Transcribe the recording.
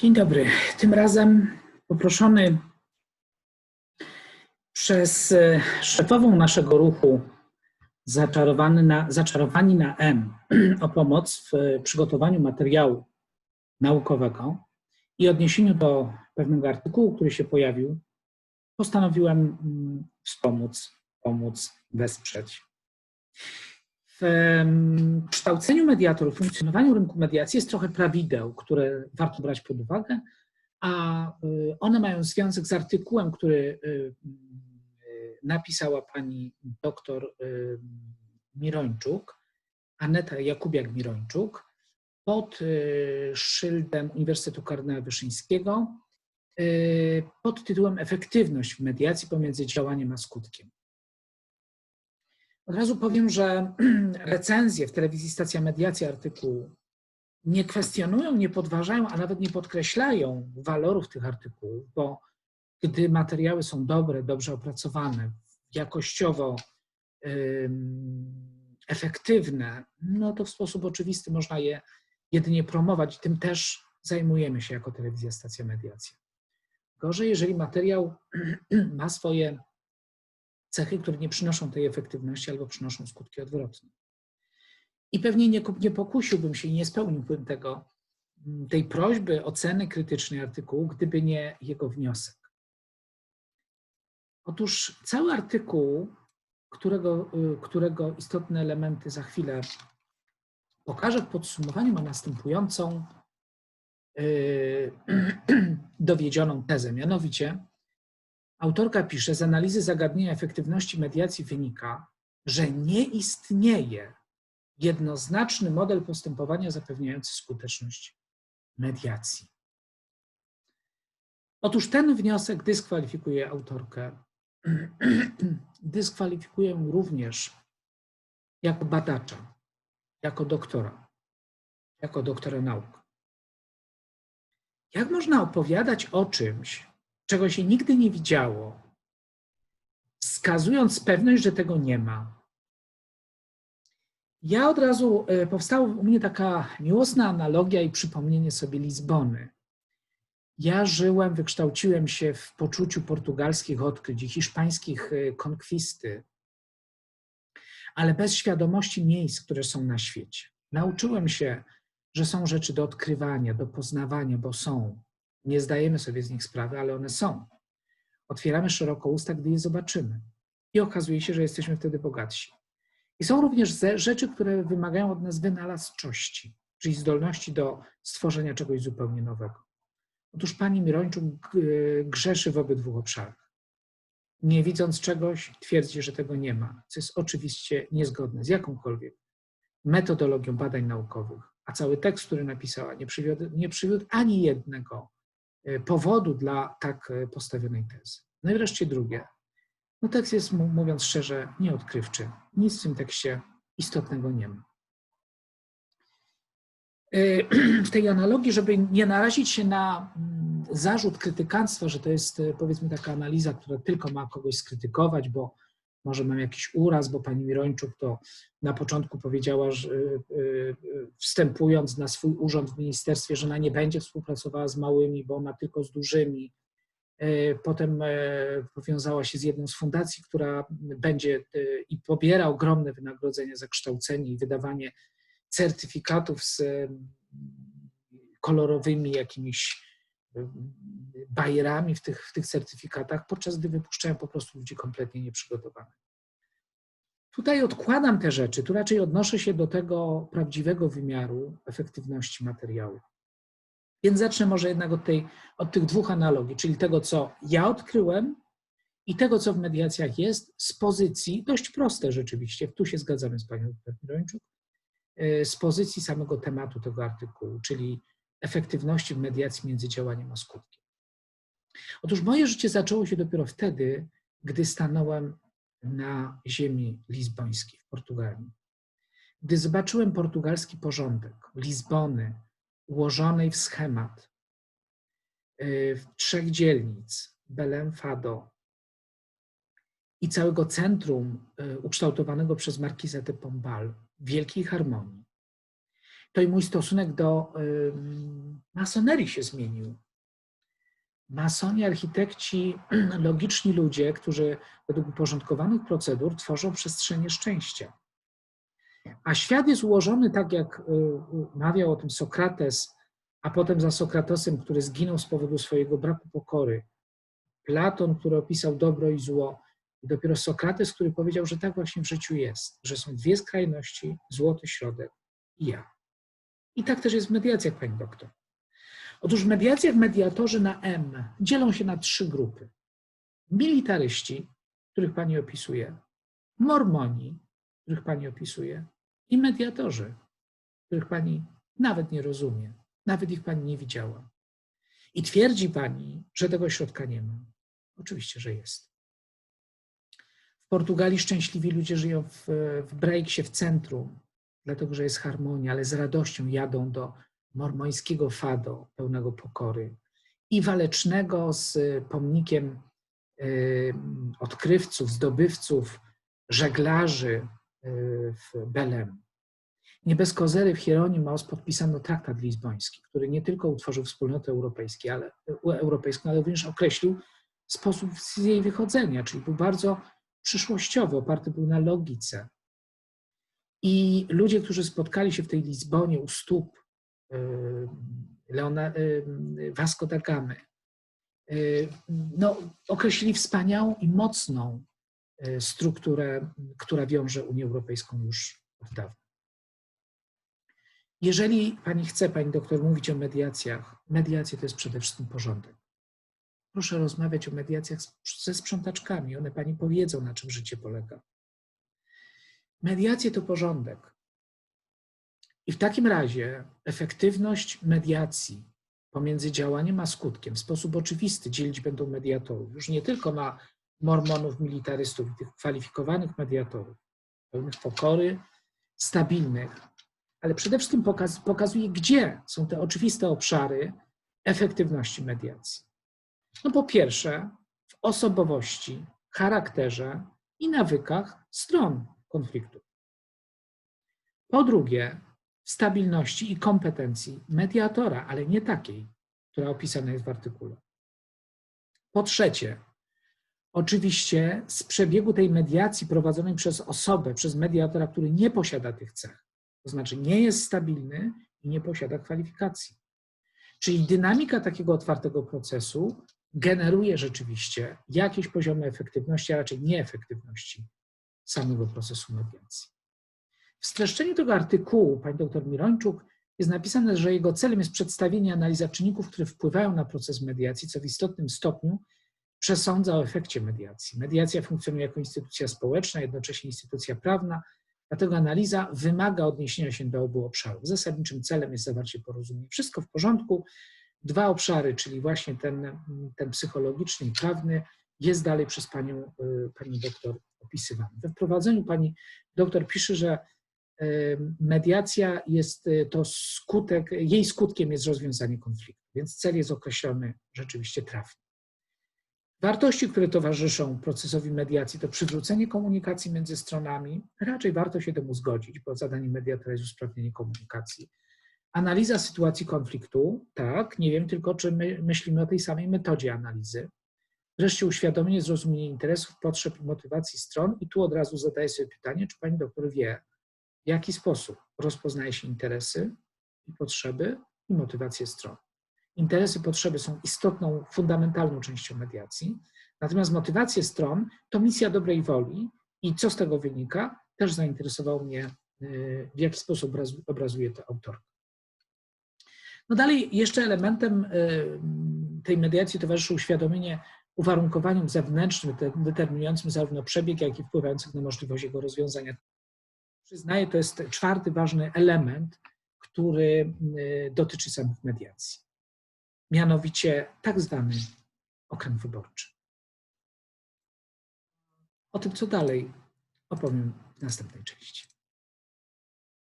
Dzień dobry. Tym razem poproszony przez e, szefową naszego ruchu zaczarowany na, Zaczarowani na M o pomoc w e, przygotowaniu materiału naukowego i odniesieniu do pewnego artykułu, który się pojawił, postanowiłem mm, wspomóc, pomóc, wesprzeć. W kształceniu mediatorów, funkcjonowaniu rynku mediacji jest trochę prawideł, które warto brać pod uwagę, a y, one mają związek z artykułem, który y, y, napisała pani doktor Mirończuk, Aneta Jakubiak-Mirończuk, pod szyldem Uniwersytetu Kardynała Wyszyńskiego pod tytułem Efektywność w mediacji pomiędzy działaniem a skutkiem. Od razu powiem, że recenzje w telewizji Stacja Mediacji artykułu nie kwestionują, nie podważają, a nawet nie podkreślają walorów tych artykułów, bo gdy materiały są dobre, dobrze opracowane, jakościowo efektywne, no to w sposób oczywisty można je jedynie promować tym też zajmujemy się jako telewizja Stacja Mediacja. Gorzej, jeżeli materiał ma swoje cechy, które nie przynoszą tej efektywności albo przynoszą skutki odwrotne. I pewnie nie, nie pokusiłbym się i nie spełniłbym tego, mm, tej prośby oceny krytycznej artykułu, gdyby nie jego wniosek. Otóż cały artykuł, którego, y, którego istotne elementy za chwilę pokażę w podsumowaniu, ma następującą yy, dowiedzioną tezę. Mianowicie, Autorka pisze, z analizy zagadnienia efektywności mediacji wynika, że nie istnieje jednoznaczny model postępowania zapewniający skuteczność mediacji. Otóż ten wniosek dyskwalifikuje autorkę, dyskwalifikuje ją również jako badacza, jako doktora, jako doktora nauk. Jak można opowiadać o czymś, czego się nigdy nie widziało, wskazując pewność, że tego nie ma. Ja od razu e, powstała u mnie taka miłosna analogia i przypomnienie sobie Lizbony. Ja żyłem, wykształciłem się w poczuciu portugalskich odkryć i hiszpańskich e, konkwisty, ale bez świadomości miejsc, które są na świecie. Nauczyłem się, że są rzeczy do odkrywania, do poznawania, bo są. Nie zdajemy sobie z nich sprawy, ale one są. Otwieramy szeroko usta, gdy je zobaczymy. I okazuje się, że jesteśmy wtedy bogatsi. I są również rzeczy, które wymagają od nas wynalazczości, czyli zdolności do stworzenia czegoś zupełnie nowego. Otóż pani Mirończuk grzeszy w obydwu obszarach. Nie widząc czegoś, twierdzi, że tego nie ma, co jest oczywiście niezgodne z jakąkolwiek metodologią badań naukowych. A cały tekst, który napisała, nie przywiódł, nie przywiódł ani jednego powodu dla tak e, postawionej tezy. No i wreszcie drugie. No tekst jest, mówiąc szczerze, nieodkrywczy. Nic w tym tekście istotnego nie ma. E, w tej analogii, żeby nie narazić się na mm, zarzut krytykanstwa, że to jest powiedzmy taka analiza, która tylko ma kogoś skrytykować, bo może mam jakiś uraz, bo pani Mirończuk to na początku powiedziała, że y, y, wstępując na swój urząd w ministerstwie, że ona nie będzie współpracowała z małymi, bo ona tylko z dużymi. Y, potem powiązała się z jedną z fundacji, która będzie i pobiera ogromne wynagrodzenie za kształcenie i wydawanie certyfikatów z kolorowymi jakimiś bajerami w tych, w tych certyfikatach, podczas gdy wypuszczają po prostu ludzi kompletnie nieprzygotowanych. Tutaj odkładam te rzeczy, tu raczej odnoszę się do tego prawdziwego wymiaru efektywności materiału. Więc zacznę może jednak od, tej, od tych dwóch analogii, czyli tego, co ja odkryłem i tego, co w mediacjach jest, z pozycji, dość proste rzeczywiście, tu się zgadzamy z panią Mirończuk, e, z pozycji samego tematu tego artykułu, czyli efektywności w mediacji między działaniem a skutkiem. Otóż moje życie zaczęło się dopiero wtedy, gdy stanąłem na ziemi lizbońskiej w Portugalii. Gdy zobaczyłem portugalski porządek Lizbony, ułożonej w schemat y, w trzech dzielnic, Belém, Fado i całego centrum y, ukształtowanego przez Markizę de Pombal w wielkiej harmonii, to i mój stosunek do masonerii się zmienił. Masoni, architekci, logiczni ludzie, którzy według uporządkowanych procedur tworzą przestrzenie szczęścia. A świat jest ułożony tak, jak y, mawiał o tym Sokrates, a potem za Sokratesem, który zginął z powodu swojego braku pokory. Platon, który opisał dobro i zło, i dopiero Sokrates, który powiedział, że tak właśnie w życiu jest, że są dwie skrajności, złoty środek i ja. I tak też jest w mediacjach, pani doktor. Otóż w mediacjach mediatorzy na M dzielą się na trzy grupy. Militaryści, których pani opisuje, mormoni, których pani opisuje, i mediatorzy, których pani nawet nie rozumie, nawet ich pani nie widziała. I twierdzi pani, że tego środka nie ma. Oczywiście, że jest. W Portugalii szczęśliwi ludzie żyją w, w w centrum, dlatego że jest harmonia, ale z radością jadą do mormońskiego fado, pełnego pokory i walecznego z pomnikiem y, odkrywców, zdobywców, żeglarzy y, w Belem. Nie bez kozery w Hieronimos podpisano traktat lizboński, który nie tylko utworzył wspólnotę europejską, ale, europejską, ale również określił sposób z jej wychodzenia, czyli był bardzo przyszłościowy, oparty był na logice. I ludzie, którzy spotkali się w tej Lizbonie u stóp Leona, Vasco da Gamy, no, określili wspaniałą i mocną strukturę, która wiąże Unię Europejską już od dawna. Jeżeli pani chce, pani doktor, mówić o mediacjach, mediacje to jest przede wszystkim porządek. Proszę rozmawiać o mediacjach ze sprzątaczkami, one pani powiedzą, na czym życie polega. Mediacje to porządek. I w takim razie efektywność mediacji pomiędzy działaniem a skutkiem w sposób oczywisty dzielić będą mediatorów. Już nie tylko na mormonów, militarystów tych kwalifikowanych mediatorów, pełnych pokory, stabilnych, ale przede wszystkim pokaz, pokazuje, gdzie są te oczywiste obszary efektywności mediacji. No po pierwsze, w osobowości, charakterze i nawykach stron konfliktu. Po drugie, stabilności i kompetencji mediatora, ale nie takiej, która opisana jest w artykule. Po trzecie, oczywiście z przebiegu tej mediacji prowadzonej przez osobę, przez mediatora, który nie posiada tych cech, to znaczy nie jest stabilny i nie posiada kwalifikacji. Czyli dynamika takiego otwartego procesu generuje rzeczywiście jakieś poziomy efektywności, a raczej nieefektywności samego procesu mediacji. W streszczeniu tego artykułu pani dr Mirończuk jest napisane, że jego celem jest przedstawienie analiza czynników, które wpływają na proces mediacji, co w istotnym stopniu przesądza o efekcie mediacji. Mediacja funkcjonuje jako instytucja społeczna, jednocześnie instytucja prawna, dlatego analiza wymaga odniesienia się do obu obszarów. Zasadniczym celem jest zawarcie porozumień. Wszystko w porządku. Dwa obszary, czyli właśnie ten, ten psychologiczny i prawny, jest dalej przez panią, y, pani doktor opisywany. We wprowadzeniu pani doktor pisze, że mediacja jest y, to skutek, jej skutkiem jest rozwiązanie konfliktu, więc cel jest określony rzeczywiście trafnie. Wartości, które towarzyszą procesowi mediacji, to przywrócenie komunikacji między stronami. Raczej warto się temu zgodzić, bo zadaniem mediatora jest usprawnienie komunikacji. Analiza sytuacji konfliktu, tak, nie wiem tylko, czy my myślimy o tej samej metodzie analizy. Wreszcie uświadomienie, zrozumienie interesów, potrzeb i motywacji stron. I tu od razu zadaję sobie pytanie, czy pani doktor wie, w jaki sposób rozpoznaje się interesy i potrzeby i motywacje stron. Interesy, potrzeby są istotną, fundamentalną częścią mediacji, natomiast motywacje stron to misja dobrej woli i co z tego wynika, też zainteresowało mnie, y, w jaki sposób obrazuje to autorka. No dalej, jeszcze elementem y, tej mediacji towarzyszy uświadomienie uwarunkowaniom zewnętrznym, determinującym zarówno przebieg, jak i wpływających na możliwość jego rozwiązania. Przyznaję, to jest czwarty ważny element, który y, dotyczy samych mediacji. Mianowicie tak zwany okręg wyborczy. O tym, co dalej, opowiem w następnej części.